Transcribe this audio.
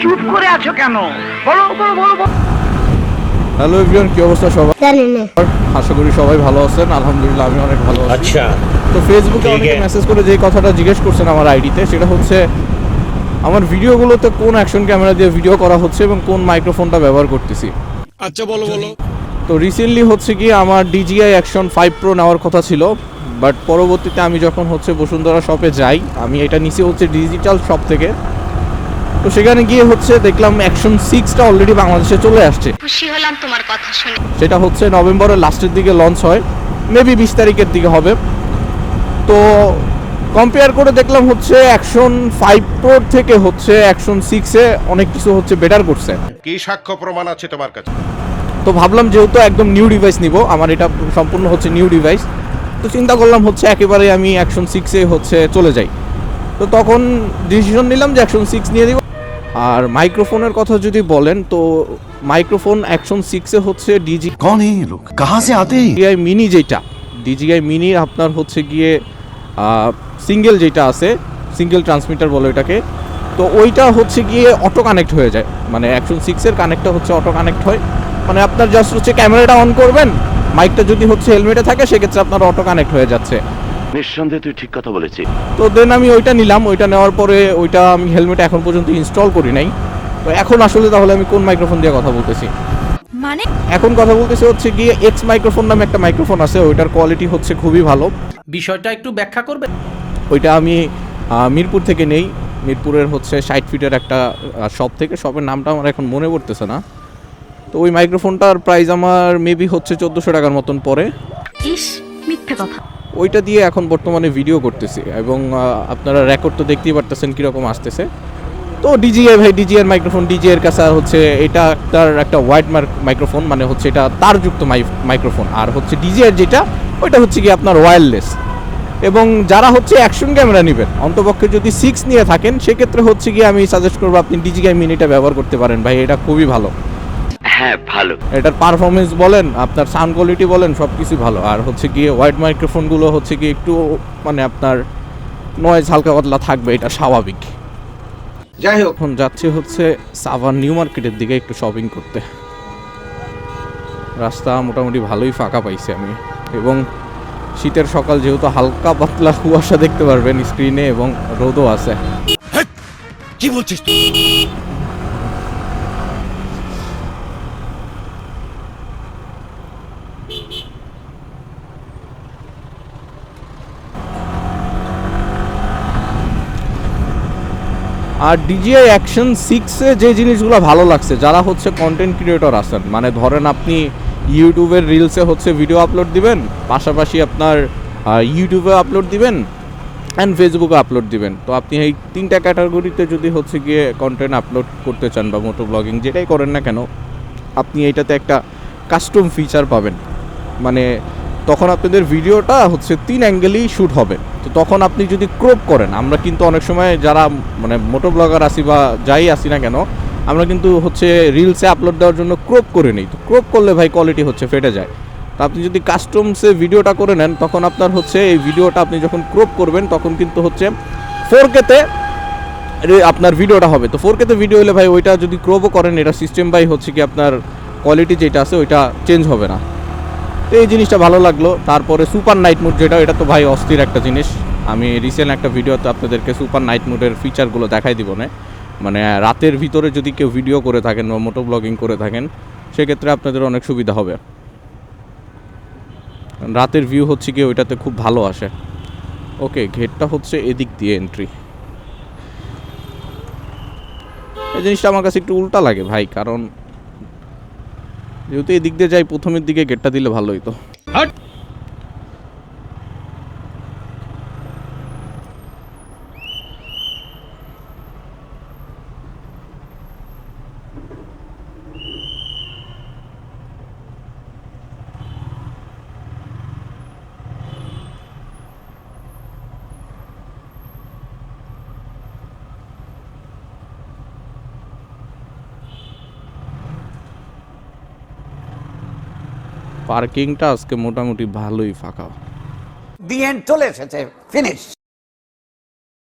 চুপ করে আছো কেন? বলো বলো বলো হ্যালো এভরিওয়ান কি অবস্থা সবার? আশা করি সবাই ভালো আছেন আলহামদুলিল্লাহ আমি অনেক ভালো আছি। আচ্ছা। তো ফেসবুকে অনেকে মেসেজ করে যে কথাটা জিজ্ঞেস করছেন আমার আইডিতে সেটা হচ্ছে আমার ভিডিওগুলোতে কোন অ্যাকশন ক্যামেরা দিয়ে ভিডিও করা হচ্ছে এবং কোন মাইক্রোফোনটা ব্যবহার করতেছি। আচ্ছা বলো বলো। তো রিসেন্টলি হচ্ছে কি আমার ডিজিআই অ্যাকশন ফাইভ প্রো নেওয়ার কথা ছিল বাট পরবর্তীতে আমি যখন হচ্ছে বসুন্ধরা শপে যাই আমি এটা নিচে হচ্ছে ডিজিটাল শপ থেকে তো সেখানে গিয়ে হচ্ছে দেখলাম অ্যাকশন সিক্সটা অলরেডি বাংলাদেশে চলে আসছে। খুশি হলাম তোমার কথা শুনে। সেটা হচ্ছে নভেম্বরের লাস্টের দিকে লঞ্চ হয় মেবি বিশ তারিখের দিকে হবে। তো কম্পেয়ার করে দেখলাম হচ্ছে অ্যাকশন ফাইভ প্রোর থেকে হচ্ছে অ্যাকশন সিক্সে অনেক কিছু হচ্ছে বেটার করছে। কি সাক্ষ্য প্রমাণ আছে তোমার কাছে? তো ভাবলাম যেহেতু একদম নিউ ডিভাইস নিব আমার এটা সম্পূর্ণ হচ্ছে নিউ ডিভাইস তো চিন্তা করলাম হচ্ছে একেবারে আমি অ্যাকশন সিক্সে হচ্ছে চলে যাই। তো তখন ডিসিশন নিলাম যে অ্যাকশন সিক্স নিয়ে দিব। আর মাইক্রোফোনের কথা যদি বলেন তো মাইক্রোফোন অ্যাকশন সিক্সে হচ্ছে ডিজি কোন লোক কাহা সে আতে ডিজিআই মিনি যেটা। ডিজিআই মিনি আপনার হচ্ছে গিয়ে সিঙ্গেল যেটা আছে সিঙ্গেল ট্রান্সমিটার বলে ওইটাকে তো ওইটা হচ্ছে গিয়ে অটো কানেক্ট হয়ে যায়। মানে অ্যাকশন সিক্সের কানেক্টটা হচ্ছে অটো কানেক্ট হয়। মানে আপনার জাস্ট হচ্ছে ক্যামেরাটা অন করবেন মাইকটা যদি হচ্ছে হেলমেটে থাকে সেক্ষেত্রে আপনার অটো কানেক্ট হয়ে যাচ্ছে। নিঃসন্দেহে তুই ঠিক কথা বলেছিস। তো দেন আমি ওইটা নিলাম ওইটা নেওয়ার পরে ওইটা আমি হেলমেট এখন পর্যন্ত ইনস্টল করি নাই। তো এখন আসলে তাহলে আমি কোন মাইক্রোফোন দিয়ে কথা বলতেছি? মানে? এখন কথা বলতেছি হচ্ছে গিয়ে এক্স মাইক্রোফোন নামে একটা মাইক্রোফোন আছে ওইটার কোয়ালিটি হচ্ছে খুবই ভালো। বিষয়টা একটু ব্যাখ্যা করবে? ওইটা আমি মিরপুর থেকে নেই। মিরপুরের হচ্ছে ষাট ফিটের একটা শপ থেকে। শপের নামটা আমার এখন মনে পড়তেছে না। তো ওই মাইক্রোফোনটার প্রাইস আমার মেবি হচ্ছে চোদ্দোশো টাকার মতন পড়ে। ইস মিথ্যে কথা। ওইটা দিয়ে এখন বর্তমানে ভিডিও করতেছি এবং আপনারা রেকর্ড তো দেখতেই পারতেছেন কীরকম আসতেছে। তো ডিজিএ ভাই ডিজিএর মাইক্রোফোন ডিজিএর কাছে হচ্ছে এটা তার একটা ওয়াইড মাইক্রোফোন মানে হচ্ছে এটা তারযুক্ত মাইক্রোফোন আর হচ্ছে ডিজিএর যেটা, ওইটা হচ্ছে কি আপনার ওয়্যারলেস এবং যারা হচ্ছে অ্যাকশন ক্যামেরা নেবেন, অন্তপক্ষে যদি সিক্স নিয়ে থাকেন, সেক্ষেত্রে হচ্ছে গিয়ে আমি সাজেস্ট করব আপনি ডিজিআই মিনিটা ব্যবহার করতে পারেন। ভাই, এটা খুবই ভালো। হ্যাঁ ভালো। এটার পারফরমেন্স বলেন আপনার সাউন্ড কোয়ালিটি বলেন সব কিছুই ভালো। আর হচ্ছে গিয়ে ওয়াইড মাইক্রোফোনগুলো হচ্ছে গিয়ে একটু মানে আপনার নয়েজ হালকা পাতলা থাকবে এটা স্বাভাবিক। যাই হোক। এখন যাচ্ছি হচ্ছে সাভার নিউ মার্কেটের দিকে একটু শপিং করতে। রাস্তা মোটামুটি ভালোই ফাঁকা পাইছি আমি। এবং শীতের সকাল যেহেতু হালকা পাতলা কুয়াশা দেখতে পারবেন স্ক্রিনে এবং রোদও আছে। কি বলছিস আর ডিজিআই অ্যাকশন সিক্সে যে জিনিসগুলো ভালো লাগছে, যারা হচ্ছে কন্টেন্ট ক্রিয়েটর আছেন মানে ধরেন আপনি ইউটিউবের রিলসে হচ্ছে ভিডিও আপলোড দিবেন, পাশাপাশি আপনার ইউটিউবে আপলোড দিবেন অ্যান্ড ফেসবুকে আপলোড দিবেন। তো আপনি এই তিনটা ক্যাটাগরিতে যদি হচ্ছে গিয়ে কন্টেন্ট আপলোড করতে চান বা মোটো ব্লগিং যেটাই করেন না কেন, আপনি এইটাতে একটা কাস্টম ফিচার পাবেন। মানে তখন আপনাদের ভিডিওটা হচ্ছে তিন অ্যাঙ্গেলেই শ্যুট হবে। তো তখন আপনি যদি ক্রপ করেন, আমরা কিন্তু অনেক সময় যারা মানে মোটো ব্লগার আসি বা যাই আসি না কেন, আমরা কিন্তু হচ্ছে রিলসে আপলোড দেওয়ার জন্য ক্রপ করে নিই। তো ক্রপ করলে ভাই কোয়ালিটি হচ্ছে, ফেটে যায়। তো আপনি যদি কাস্টমসে ভিডিওটা করে নেন, তখন আপনার হচ্ছে এই ভিডিওটা আপনি যখন ক্রপ করবেন, তখন কিন্তু হচ্ছে ফোর কেতে আপনার ভিডিওটা হবে। তো ফোর কেতে ভিডিও হলে ভাই ওইটা যদি ক্রপও করেন এটা সিস্টেম বাই হচ্ছে কি আপনার কোয়ালিটি যেটা আছে, ওইটা চেঞ্জ হবে না। তো এই জিনিসটা ভালো লাগল। তারপরে সুপার নাইট মুড যেটা, এটা তো ভাই অস্থির একটা জিনিস। আমি রিসেন্ট একটা ভিডিওতে আপনাদেরকে সুপার নাইট মুডের ফিচারগুলো দেখাই দিব না। মানে রাতের ভিতরে যদি কেউ ভিডিও করে থাকেন বা মোটো ব্লগিং করে থাকেন, সেক্ষেত্রে আপনাদের অনেক সুবিধা হবে। রাতের ভিউ হচ্ছে কি, ওইটাতে খুব ভালো আসে। ওকে গেটটা হচ্ছে এদিক দিয়ে এন্ট্রি এই জিনিসটা আমার কাছে একটু উল্টা লাগে ভাই, কারণ যেহেতু এদিক দিয়ে যাই প্রথমের দিকে গেটটা দিলে ভালো হইতো। পার্কিংটা আজকে মোটামুটি ভালোই ফাঁকা। দি এন্ড চলে এসেছে ফিনিশ